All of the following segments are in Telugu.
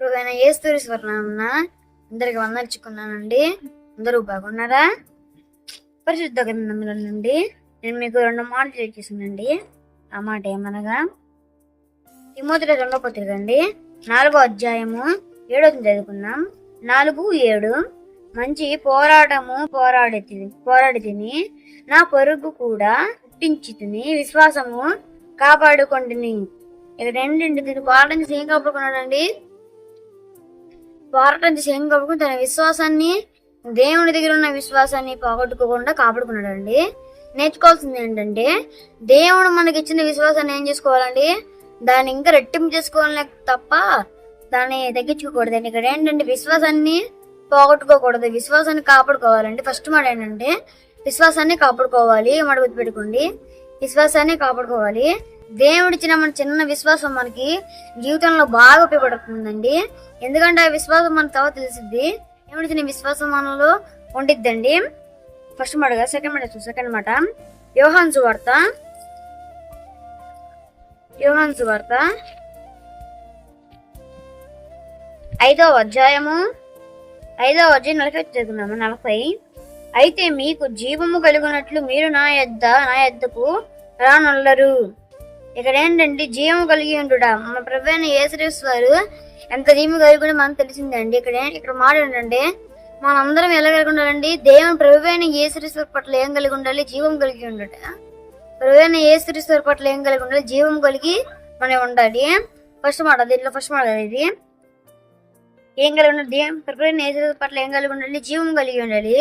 ప్రభువైన యేస్తూరి స్వర్ణాన్న అందరికి వందర్చుకున్నానండి అందరూ బాగున్నారా? పరిశుద్ధ గ్రంథంలో నుండి నేను మీకు రెండు మాటలు తెలియజేసానండి ఆ మాట ఏమనగా తిమోతిలో రెండో పత్రిక అండి. నాలుగో అధ్యాయము ఏడో చదువుకున్నాం నాలుగు ఏడు. మంచి పోరాటము పోరాడి పోరాడి తిని నా పొరుగు కూడా పుట్టించి తిని విశ్వాసము కాపాడుకొంటిని ఇక్కడ ఏంటంటే దీన్ని పోరాటం చేసి ఏం కాపాడుకున్నాడండి పోరాటం చేసి ఏం కాపాడుకుని తన విశ్వాసాన్ని దేవుని దగ్గర ఉన్న విశ్వాసాన్ని పోగొట్టుకోకుండా కాపాడుకున్నాడండి. నేర్చుకోవాల్సింది ఏంటంటే దేవుడు మనకి ఇచ్చిన విశ్వాసాన్ని ఏం చేసుకోవాలండి? దాన్ని ఇంకా రెట్టింపు చేసుకోవాలి తప్ప దాన్ని తగ్గించుకోకూడదండి. ఇక్కడ ఏంటంటే విశ్వాసాన్ని పోగొట్టుకోకూడదు. విశ్వాసాన్ని కాపాడుకోవాలండి. ఫస్ట్ మాట ఏంటంటే విశ్వాసాన్ని కాపాడుకోవాలి. మాట గుర్తుపెట్టుకోండి విశ్వాసాన్ని కాపాడుకోవాలి. దేవుడిచ్చిన మన చిన్న విశ్వాసం మనకి జీవితంలో బాగా ఉపయోగపడుతుందండి. ఎందుకంటే ఆ విశ్వాసం మన తర్వాత తెలిసిద్ది. దేవుడిచ్చిన విశ్వాసం మనలో ఉండిద్దండి. ఫస్ట్ మాట కదా సెకండ్ మాట సెకండ్ మాట. యోహాన్ సువార్త. యోహాన్ సువార్త. ఐదవ అధ్యాయము. ఐదవ అధ్యాయం నలభై చదువుకున్నాము నలభై. అయితే మీకు జీవము కలిగినట్లు మీరు నా యొద్ద నా యొద్దకు రానొల్లరు. ఇక్కడ ఏంటంటే జీవం కలిగి ఉండుడా మన ప్రవీణ యేసరేశ్వరు ఎంత జీవం కలిగి ఉండి మనకు తెలిసిందండి. ఇక్కడ ఇక్కడ మాట ఏంటంటే మనందరం ఎలా కలిగి ఉండాలండి? దేవుని ప్రభువైన యేసరేశ్వర పట్ల ఏం కలిగి ఉండాలి? జీవం కలిగి ఉండట. ప్రభువైన యేసరేశ్వర పట్ల ఏం కలిగి ఉండాలి? జీవం కలిగి మనం ఉండాలి. ఫస్ట్ మాట దీంట్లో ఫస్ట్ మాట కదా ఇది ఏం కలిగి ఉండాలి? ప్రభువైన ప్రవీణ యేసరేశ్వర పట్ల ఏం కలిగి ఉండాలి? జీవం కలిగి ఉండాలి.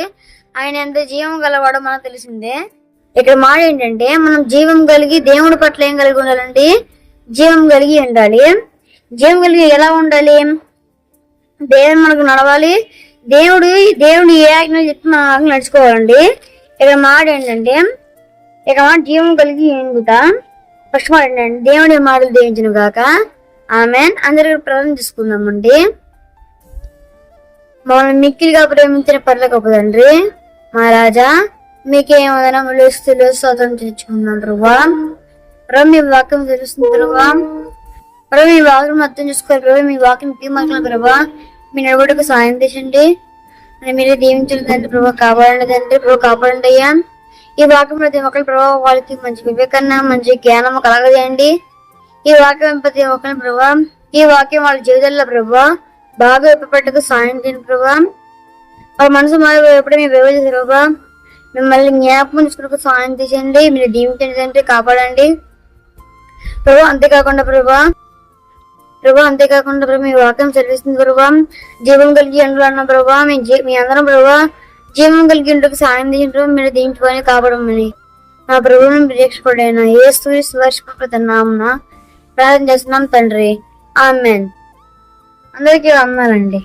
ఆయన ఎంత జీవం గలవాడో మనకు తెలిసిందే. ఇక్కడ మాట ఏంటంటే మనం జీవం కలిగి దేవుడి పట్ల ఏం కలిగి ఉండాలండి? జీవం కలిగి ఉండాలి. జీవం కలిగి ఎలా ఉండాలి? దేవుడు మనకు నడవాలి. దేవుడు దేవుడు ఏ ఆజ్ఞ చెప్తే మన ఆజ్ఞ నడుచుకోవాలండి. ఇక్కడ మాట ఏంటంటే ఇక్కడ మాట జీవం కలిగి ఉండుట. ఫస్ట్ మాట ఏంటంటే దేవుడి మాటలు దేవించను గాక. ఆమె అందరికి ప్రార్థన చేసుకుందామండి. మమ్మల్ని మిక్కిలిగా ప్రేమించిన పర్లకు గొప్ప తండ్రి మహారాజా. మీకేమైనా వదనములు స్థితులు స్వతం తెచ్చుకున్నాను రువా రవి మీ వాక్యం తెలుస్తుంది ప్రభా. రవి మీ వాక్యం అర్థం చేసుకోవాలి ప్రభు. మీ వాక్యం తీర్మాకల ప్రభా. మీ నడవడకు సాయం తెచ్చండి అని మీరే దీవించండి తండ్రి ప్రభా. కాపాడండి తండ్రి ప్రభు. కాపాడండి అయ్యా. ఈ వాక్యం ప్రతి ఒక్కరి ప్రభావ వాళ్ళకి మంచి వివేకన్న మంచి జ్ఞానం కలగజేయండి. ఈ వాక్యం ప్రతి ఒక్కరి ప్రభా ఈ వాక్యం వాళ్ళ జీవితంలో ప్రభా బాగా ఉపయోగపడకు సాయం చేయండి ప్రభా. వాళ్ళ మనసు మారి ఎప్పుడే మీరు వివరించారు ప్రభా. మిమ్మల్ని జ్ఞాపకం చేసుకున్నకు సాయం తీసేయండి మీరు దీవించండి తండ్రి కాపాడండి. ప్రభు అంతేకాకుండా ప్రభా ప్రభా అంతేకాకుండా ప్రభు మీ వాక్యం చదివిస్తుంది ప్రభా. జీవం కలిగి ఎండలు అన్న ప్రభా మీ మీ అందరం ప్రభా జీవం కలిగి ఉండకు సాయం తీసిన ప్రభా మీరు దీంచుకొని కాపాడమని. నా ప్రభువుని ప్రేక్షకుడైన ఏ సూర్య స్వర్శపడుతున్నామున ప్రార్థన చేస్తున్నాం తండ్రి. ఆమెన్. అందరికీ అమ్మాలండి